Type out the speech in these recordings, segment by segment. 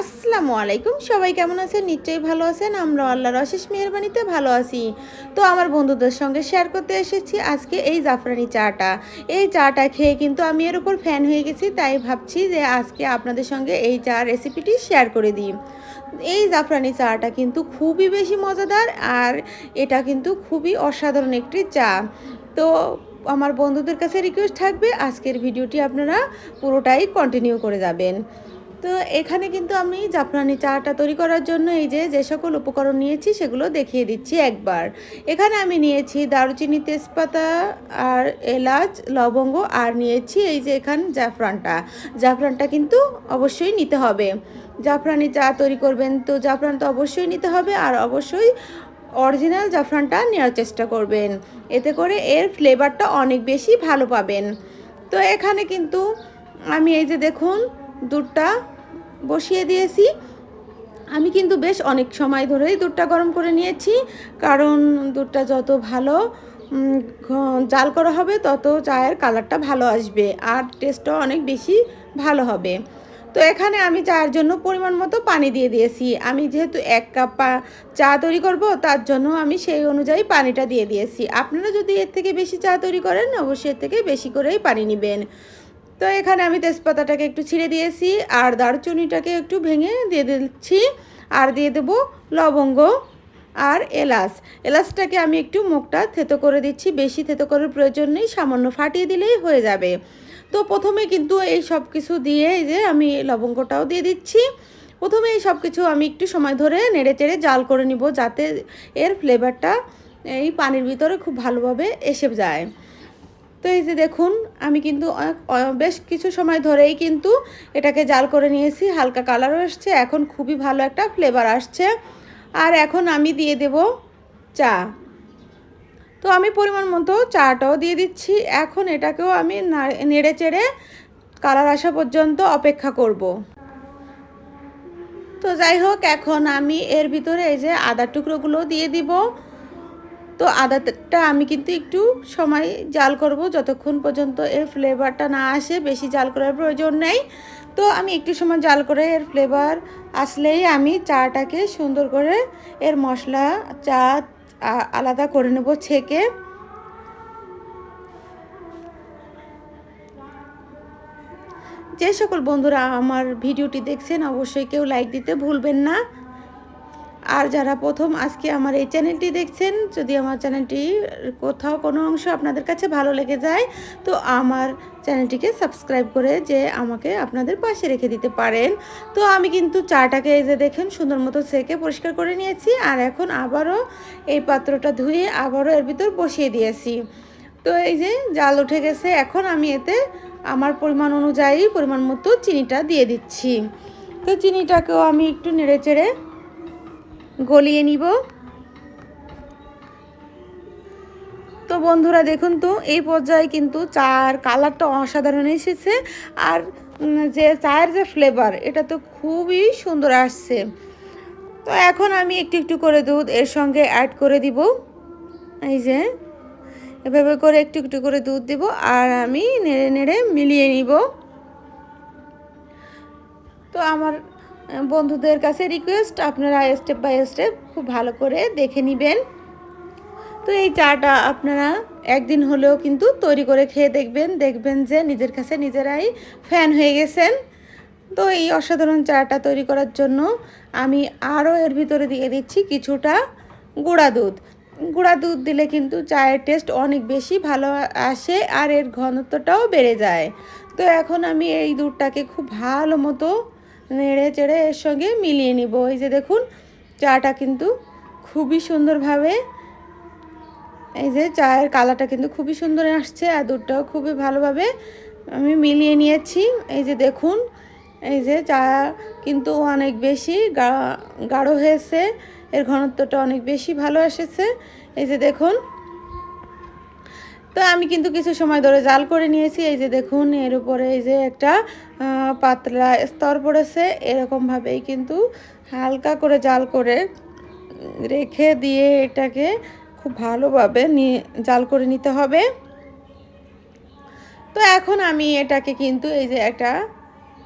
আসসালামু আলাইকুম। সবাই কেমন আছেন? নিশ্চয়ই ভালো আছেন। আমরা আল্লাহর অশেষ মেহরবানিতে ভালো আছি। তো আমার বন্ধুদের সঙ্গে শেয়ার করতে এসেছি আজকে এই জাফরানি চাটা। এই চাটা খেয়ে কিন্তু আমি এর উপর ফ্যান হয়ে গেছি, তাই ভাবছি যে আজকে আপনাদের সঙ্গে এই চা রেসিপিটি শেয়ার করে দিই। এই জাফরানি চাটা কিন্তু খুবই বেশি মজাদার আর এটা কিন্তু খুবই অসাধারণ একটি চা। তো আমার বন্ধুদের কাছে রিকোয়েস্ট থাকবে, আজকের ভিডিওটি আপনারা পুরোটাই কন্টিনিউ করে যাবেন। তো এখানে কিন্তু আমি জাফরানি চাটা তৈরি করার জন্য এই যে যে সকল উপকরণ নিয়েছি সেগুলো দেখিয়ে দিচ্ছি একবার। এখানে আমি নিয়েছি দারুচিনি তেজপাতা আর এলাচ, লবঙ্গ আর নিয়েছি এই যে এখান জাফরানটা। জাফরানটা কিন্তু অবশ্যই নিতে হবে। জাফরানি চা তৈরি করবেন তো জাফরান তো অবশ্যই নিতে হবে আর অবশ্যই অরিজিনাল জাফরানটা নেওয়ার চেষ্টা করবেন। এতে করে এর ফ্লেভারটা অনেক বেশি ভালো পাবেন। তো এখানে কিন্তু আমি এই যে দেখুন দুধটা বসিয়ে দিয়েছি। আমি কিন্তু বেশ অনেক সময় ধরেই দুধটা গরম করে নিয়েছি। কারণ দুধটা যত ভালো জাল করা হবে, তত চায়ের কালারটা ভালো আসবে আর টেস্টটাও অনেক বেশি ভালো হবে। তো এখানে আমি চায়ের জন্য পরিমাণ মতো পানি দিয়ে দিয়েছি। আমি যেহেতু এক কাপ চা তৈরি করব, তার জন্য আমি সেই অনুযায়ী পানিটা দিয়ে দিয়েছি। আপনারা যদি এর থেকে বেশি চা তৈরি করেন, অবশ্যই এর থেকে বেশি করেই পানি নেবেন। তো এখানে আমি তেজপাতাটাকে একটু ছিঁড়ে দিয়েছি, আর দারুচিনিটাকে একটু ভেঙে দিয়ে দিচ্ছি, আর দিয়ে দেব লবঙ্গ আর এলাচ। এলাচটাকে আমি একটু মুখটা থেতো করে দিচ্ছি, বেশি থেতো করার প্রয়োজন নেই, সামান্য ফাটিয়ে দিলেই হয়ে যাবে। তো প্রথমে কিন্তু এই সব কিছু দিয়ে যে আমি লবঙ্গটাও দিয়ে দিচ্ছি। প্রথমে এই সব কিছু আমি একটু সময় ধরে নেড়ে চেড়ে জাল করে নিব, যাতে এর ফ্লেভারটা এই পানির ভিতরে খুব ভালোভাবে এসে যায়। তো এই যে দেখুন, আমি কিন্তু বেশ কিছু সময় ধরেই কিন্তু এটাকে জাল করে নিয়েছি, হালকা কালারও এসছে, এখন খুবই ভালো একটা ফ্লেভার আসছে। আর এখন আমি দিয়ে দেব চা। তো আমি পরিমাণ মতো চাটাও দিয়ে দিচ্ছি, এখন এটাকেও আমি নেড়ে চেড়ে কালার আসা পর্যন্ত অপেক্ষা করব। তো যাই হোক, এখন আমি এর ভিতরে এই যে আদার টুকরোগুলো দিয়ে দিব। তো আদাটা আমি কিন্তু একটু সময় জাল করব যতক্ষণ পর্যন্ত এর ফ্লেভারটা না আসে, বেশি জাল করার প্রয়োজন নেই। তো আমি একটু সময় জাল করে এর ফ্লেভার আসলেই আমি চাটাকে সুন্দর করে এর মশলা চা আলাদা করে নেব ছেঁকে। যে সকল বন্ধুরা আমার ভিডিওটি দেখছেন, অবশ্যই কেউ লাইক দিতে ভুলবেন না। আর যারা প্রথম আজকে আমার এই চ্যানেলটি দেখছেন, যদি আমার চ্যানেলটি কোথাও কোনো অংশ আপনাদের কাছে ভালো লেগে যায়, তো আমার চ্যানেলটিকে সাবস্ক্রাইব করে যে আমাকে আপনাদের পাশে রেখে দিতে পারেন। তো আমি কিন্তু চাটাকে এই যে দেখেন, সুন্দর মতো সেকে পরিষ্কার করে নিয়েছি আর এখন আবারও এই পাত্রটা ধুয়ে আবারও এর ভিতর বসিয়ে দিয়েছি। তো এই যে জাল উঠে গেছে, এখন আমি এতে আমার পরিমাণ অনুযায়ী পরিমাণ মতো চিনিটা দিয়ে দিচ্ছি। তো চিনিটাকেও আমি একটু নেড়ে চেড়ে গলিয়ে নিব। তো বন্ধুরা, দেখুন তো, এই পর্যায়ে কিন্তু চার কালারটা অসাধারণ এসেছে। আর যে চায়ের যে ফ্লেভার এটা তো খুবই সুন্দর আসছে। তো এখন আমি একটু একটু করে দুধ এর সঙ্গে অ্যাড করে দিব। এই যে, এভাবে করে একটু একটু করে দুধ দিব আর আমি নেড়ে নেড়ে মিলিয়ে নিব। তো আমার বন্ধুদের কাছে রিকোয়েস্ট আপনারা স্টেপ বাই স্টেপ খুব ভালো করে দেখে নেবেন। তো এই চাটা আপনারা একদিন হলেও কিন্তু তৈরি করে খেয়ে দেখবেন দেখবেন যে নিজের কাছে নিজেরাই ফ্যান হয়ে গেছেন। তো এই অসাধারণ চাটা তৈরি করার জন্য আমি আরও এর ভিতরে দিয়ে দিচ্ছি কিছুটা গুঁড়া দুধ। গুঁড়া দুধ দিলে কিন্তু চায়ের টেস্ট অনেক বেশি ভালো আসে আর এর ঘনত্বটাও বেড়ে যায়। তো এখন আমি এই দুধটাকে খুব ভালো মতো নেড়ে চেড়ে এর সঙ্গে মিলিয়ে নিব। এই যে দেখুন, চাটা কিন্তু খুবই সুন্দরভাবে, এই যে চায়ের কালারটা কিন্তু খুবই সুন্দর আসছে আর দুধটাও খুবই ভালোভাবে আমি মিলিয়ে নিয়েছি। এই যে দেখুন, এই যে চা কিন্তু অনেক বেশি গাঢ় হয়েছে, এর ঘনত্বটা অনেক বেশি ভালো এসেছে। এই যে দেখুন তো আমি কিন্তু কিছু সময় ধরে জাল করে নিয়েছি। এই যে দেখুন, এর উপরে এই যে একটা পাতলা স্তর পড়েছে। এরকমভাবেই কিন্তু হালকা করে জাল করে রেখে দিয়ে এটাকে খুব ভালোভাবে নিয়ে জাল করে নিতে হবে। তো এখন আমি এটাকে কিন্তু এই যে একটা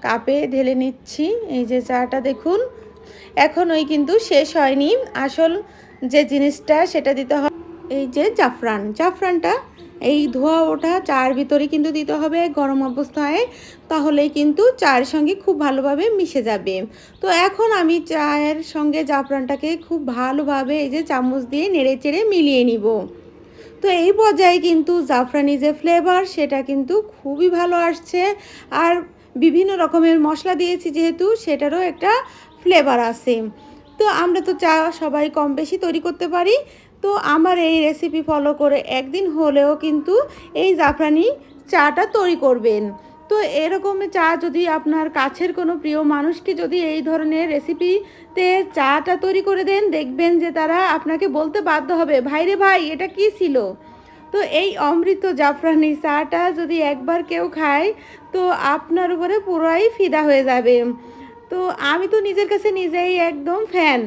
কাপে ঢেলে নিচ্ছি। এই যে চাটা দেখুন এখন ওই কিন্তু শেষ হয়নি। আসল যে জিনিসটা সেটা দিতে হবে এই যে জাফরান। জাফরানটা এই ধোয়া ওটা চার ভিতরে কিন্তু দিতে হবে গরম অবস্থায়, তাহলেই কিন্তু চায়ের সঙ্গে খুব ভালোভাবে মিশে যাবে। তো এখন আমি চায়ের সঙ্গে জাফরানটাকে খুব ভালোভাবে এই যে চামচ দিয়ে নেড়ে চেড়ে মিলিয়ে নিব। তো এই পর্যায়ে কিন্তু জাফরানি যে ফ্লেভার সেটা কিন্তু খুবই ভালো আসছে। আর বিভিন্ন রকমের মশলা দিয়েছি যেহেতু, সেটারও একটা ফ্লেভার আছে। তো আমরা তো চা সবাই কম বেশি তৈরি করতে পারি তো আমার এই রেসিপি ফলো করে একদিন হলেও কিন্তু এই জাফরানি চাটা তৈরি করবেন। তো এরকম চা যদি আপনার কাছের কোনো প্রিয় মানুষকে যদি এই ধরনের রেসিপিতে চাটা তৈরি করে দেন, দেখবেন যে তারা আপনাকে বলতে বাধ্য হবে ভাইরে ভাই, এটা কি ছিল? তো এই অমৃত জাফরানি চাটা যদি একবার কেউ খায়, তো আপনার উপরে পুরাই ফিদা হয়ে যাবে। তো আমি তো নিজের কাছে নিজেই একদম ফ্যান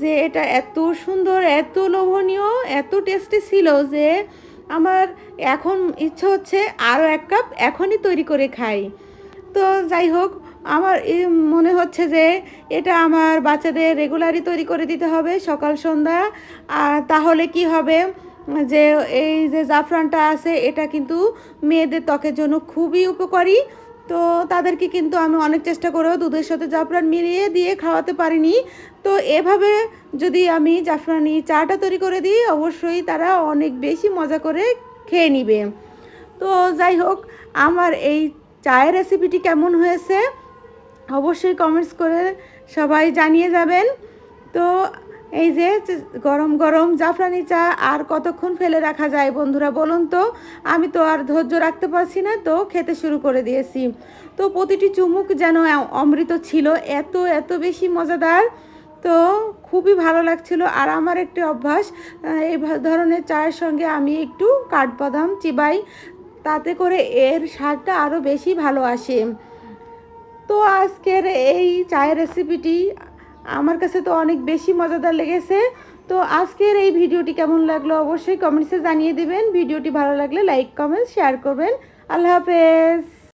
যে এটা এত সুন্দর, এত লোভনীয়, এত টেস্টি ছিল যে আমার এখন ইচ্ছে হচ্ছে আরও এক কাপ এখনই তৈরি করে খাই। তো যাই হোক, আমার মনে হচ্ছে যে এটা আমার বাচ্চাদের রেগুলারই তৈরি করে দিতে হবে সকাল, সন্ধ্যা। আর তাহলে কি হবে যে এই যে জাফরানটা আছে, এটা কিন্তু মেয়েদের ত্বকের জন্য খুবই উপকারী। তো তাদেরকে কিন্তু আমি অনেক চেষ্টা করেও দুধের সাথে জাফরান মিলিয়ে দিয়ে খাওয়াতে পারিনি। তো এভাবে যদি আমি জাফরানি চাটা তৈরি করে দিই, অবশ্যই তারা অনেক বেশি মজা করে খেয়ে নিবে। তো যাই হোক, আমার এই চায়ের রেসিপিটি কেমন হয়েছে? অবশ্যই কমেন্টস করে সবাই জানিয়ে যাবেন। তো এই যে গরম গরম জাফরানি চা আর কতক্ষণ ফেলে রাখা যায় বন্ধুরা বলুন তো? আমি তো আর ধৈর্য রাখতে পারছি না, তো খেতে শুরু করে দিয়েছি। তো প্রতিটি চুমুক যেন অমৃত ছিল, এত এত বেশি মজাদার। তো খুবই ভালো লাগছিল আর আমার একটি অভ্যাস এই ধরনের চায়ের সঙ্গে আমি একটু কাঠবাদাম চিবাই, তাতে করে এর স্বাদটা আরও বেশি ভালো আসে। তো আজকের এই চায়ের রেসিপিটি আমার কাছে তো অনেক বেশি মজাদার লেগেছে। তো আজকের এই ভিডিওটি কেমন লাগল অবশ্যই কমেন্টসে জানিয়ে দেবেন। ভিডিওটি ভালো লাগলে লাইক, কমেন্ট, শেয়ার করবেন। আল্লাহ হাফেজ।